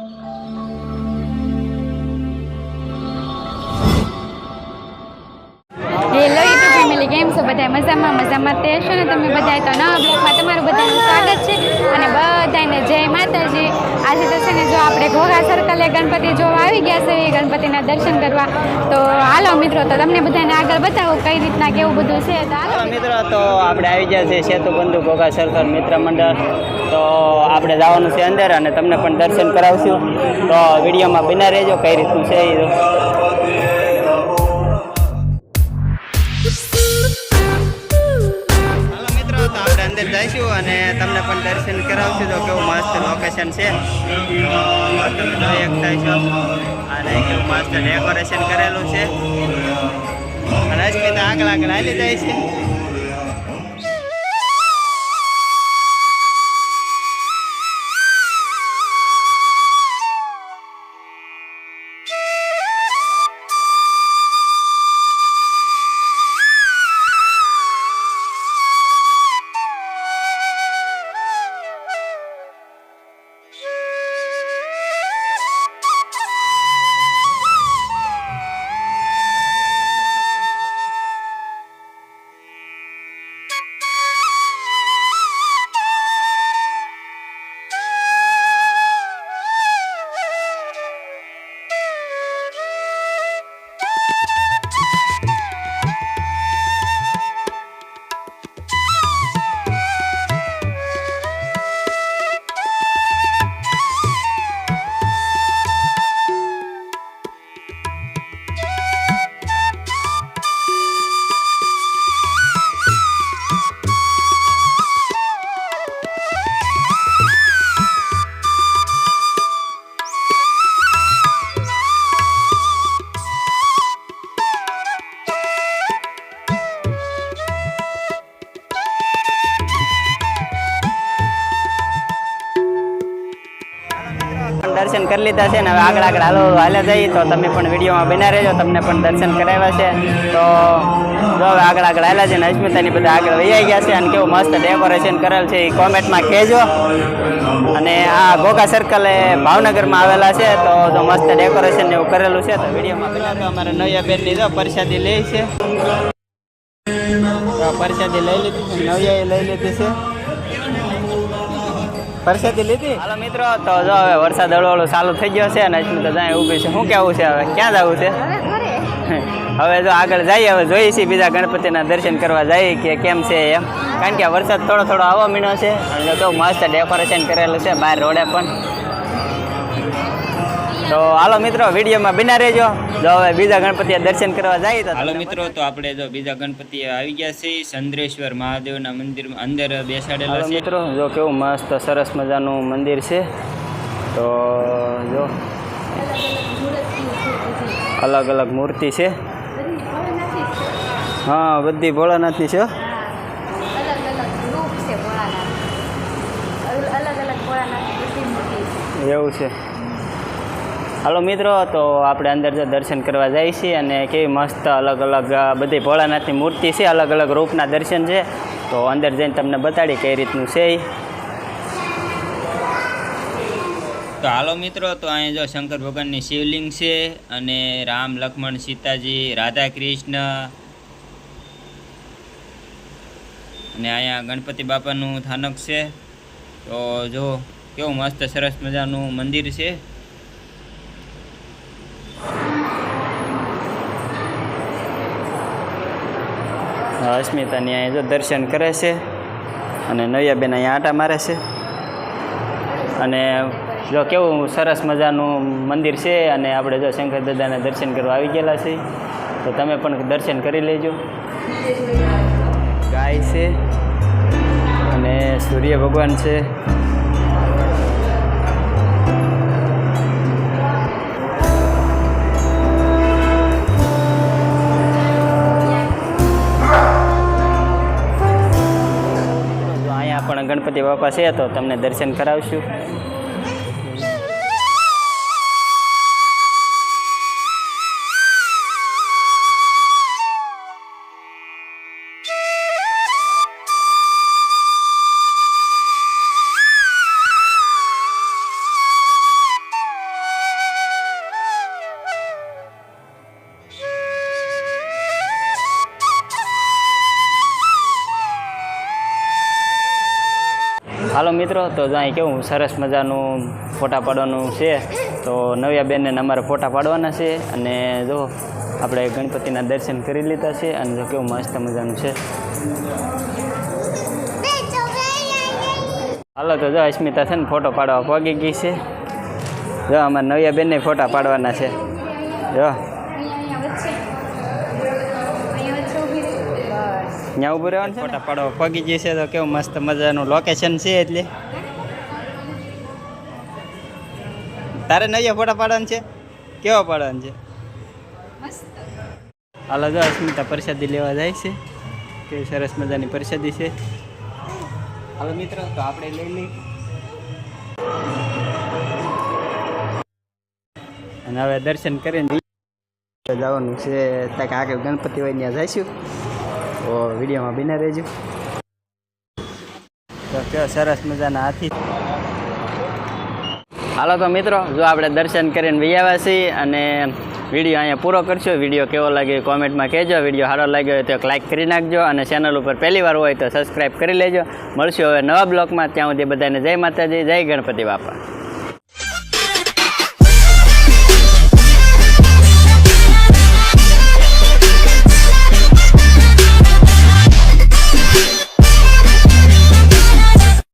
Hello YouTube family કેમ છો? બધા મજામાં? મજામાં તે છો ને? તમે બધા તો નવા બ્લોગમાં તમારું બધાનું સ્વાગત છે. અને ગણપતિ જોવા આવી ગયા છે એ ગણપતિના દર્શન કરવા. તો હાલો મિત્રો તો તમને બધાને આગળ બતાવું કઈ રીતના કેવું બધું છે. તો હાલો મિત્રો. તો આપણે આવી ગયા છે સેતુ બંધુ ભોગા સર્કલ મિત્ર મંડળ. તો આપણે જવાનું છે અંદર અને તમને પણ દર્શન કરાવશું. તો વિડીયોમાં બિના રહેજો કઈ રીતનું છે એ તો અંદર જઈશું અને તમને પણ દર્શન કરાવશું તો કેવું મસ્ત લોકેશન છે. તમે જોઈ શકતા છો. અને કેવું મસ્ત ડેકોરેશન કરેલું છે. અને અસ્મિતા આગળ આગળ હાલી જાય છે. દર્શન કરી લીધા છે ને હવે આગળ આગળ હાલો, હાલે જઈએ તો તમે પણ વિડીયોમાં બના રહેજો, તમને પણ દર્શન કરાવ્યા છે. તો જો હવે આગળ આગળ હાલ્યા છે ને, અસ્મિતાની બધા આગળ વૈયા ગયા છે અને કેવું મસ્ત ડેકોરેશન કરેલ છે એ કોમેન્ટમાં કહેજો. અને આ ગોગા સર્કલ એ ભાવનગરમાં આવેલા છે, તો જો મસ્ત ડેકોરેશન એવું કરેલું છે, તો વિડીયોમાં તો અમારે નવ્યા બેનની જો પરસાદી લે છે. પરસાદી લઈ લીધી છે, નવ્યાએ લઈ લીધી છે. પરસેતી લીધી? હાલો મિત્રો તો જો હવે વરસાદ હળવળો ચાલુ થઈ ગયો છે અને તો જાય ઊભી છે. શું કેવું છે હવે? ક્યાં જવું છે? હવે જો આગળ જઈએ હવે જોઈએ છીએ બીજા ગણપતિના દર્શન કરવા જઈએ કે કેમ છે એમ. કારણ કે વરસાદ થોડો થોડો આવવા મીણો છે અને તો મસ્ત ડેકોરેશન કરેલું છે બહાર રોડે પણ. તો હાલો મિત્રો વિડીયોમાં બિના રહેજો. જો હવે બીજા ગણપતિએ દર્શન કરવા જઈએ તો હાલો મિત્રો તો આપણે જો બીજા ગણપતિ આવી ગયા છે ચંદ્રેશ્વર મહાદેવના મંદિરમાં અંદર બેસાડેલા છે. મિત્રો જો કેવું મસ્ત સરસ મજાનું મંદિર છે. તો જો અલગ અલગ મૂર્તિ છે. હા બધી ભોળાનાથની છે હો. અલગ અલગ રૂપ છે ભોળાનાથ. અલગ અલગ ભોળાનાથ બધી મૂર્તિ છે. એવું છે. હાલો મિત્રો, તો આપણે અંદર જો દર્શન કરવા જઈએ છીએ અને કેવી મસ્ત અલગ અલગ બધી ભોળાનાથની મૂર્તિ છે, અલગ અલગ રૂપના દર્શન છે. તો અંદર જઈને તમને બતાડી કઈ રીતનું છે તો હાલો મિત્રો, તો અહીંયા જો શંકર ભગવાનની શિવલિંગ છે અને રામ, લક્ષ્મણ, સીતાજી, રાધા કૃષ્ણ અને અહીંયા ગણપતિ બાપાનું સ્થાનક છે. તો જો કેવું મસ્ત સરસ મજાનું મંદિર છે. અસ્મિતાની અહીંયા જો દર્શન કરે છે અને નવ્યાબેન અહીંયા આટા મારે છે. અને જો કેવું સરસ મજાનું મંદિર છે અને આપણે જો શંકર દાદાના દર્શન કરવા આવી ગયેલા છે તો તમે પણ દર્શન કરી લેજો. ગાય છે અને સૂર્ય ભગવાન છે. ગણપતિ બાપા છે તો તમને દર્શન કરાવશું. હાલો મિત્રો, તો જ્યાં કેવું સરસ મજાનું ફોટા પાડવાનું છે. તો નવ્યા બેનને અમારે ફોટા પાડવાના છે અને જો આપણે ગણપતિના દર્શન કરી લીધા છે અને જો કેવું મસ્ત મજાનું છે. હાલો, તો જો અસ્મિતા છે ને ફોટો પાડવા પગી ગઈ છે. જો અમારે નવ્યા બેનને ફોટા પાડવાના છે. જો અહીંયા વચ્ચે અહીંયા વચ્ચે ઊભી રહી. બસ ત્યાં ઊભું રહેવાનું છે ફોટા પાડો પગી જી છે તો કેવું મસ્ત મજાનું લોકેશન છે એટલે. તારે નવ્યા ફોટા પાડવાનું છે? કેવા પાડવાનું છે? મસ્ત. હાલો જો અસ્મિતા પ્રસાદી લેવા જાય છે. કેવી સરસ મજાની પ્રસાદી છે. હાલો મિત્રો તો આપણે લઈ લઈ અને હવે દર્શન કરીને જવાનું છે. ત્યાં આગળ ગણપતિ હોય ત્યાં જઈશું. તો વિડીયોમાં બિના રહેજો. તો કેવો સરસ મજાના હાથી. હાલો તો મિત્રો, જો આપણે દર્શન કરીને વૈયાવા છીએ અને વીડિયો અહીંયા પૂરો કરશો. વીડિયો કેવો લાગ્યો કોમેન્ટમાં કહેજો. વીડિયો સારો લાગ્યો હોય તો એક લાઇક કરી નાખજો અને ચેનલ ઉપર પહેલી વાર હોય તો સબસ્ક્રાઈબ કરી લેજો. મળશું હવે નવા બ્લોગમાં. ત્યાં સુધી બધાને જય માતાજી, જય ગણપતિ બાપા.